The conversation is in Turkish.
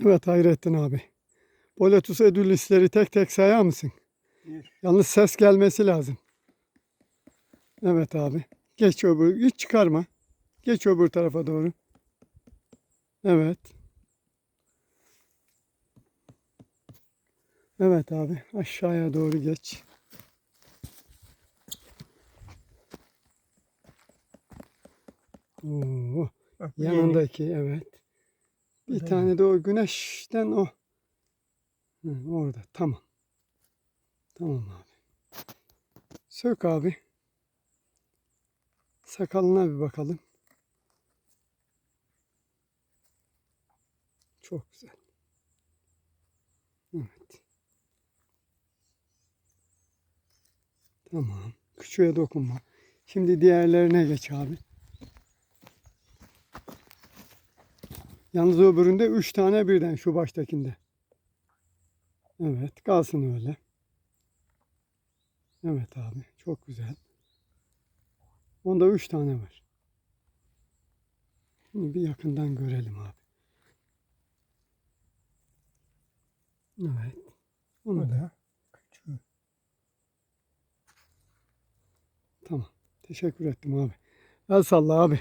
Evet Hayrettin abi. Boletus edullisleri tek tek sayar mısın? Bir. Yalnız ses gelmesi lazım. Evet abi. Geç öbür, hiç çıkarma. Geç öbür tarafa doğru. Evet. Evet abi. Aşağıya doğru geç. Oo, Bak, yanındaki evet. Bir da tane de o güneşten o. Hı, orada. Tamam. Tamam abi. Sök abi. Sakalına bir bakalım. Çok güzel. Evet. Tamam. Küçüğe dokunma. Şimdi diğerlerine geç abi. Yalnız öbüründe üç tane birden şu baştakinde. Evet kalsın öyle. Evet abi çok güzel. Onda üç tane var. Şimdi bir yakından görelim abi. Evet. Onu da küçüğü. Tamam. Teşekkür ettim abi. El salla abi.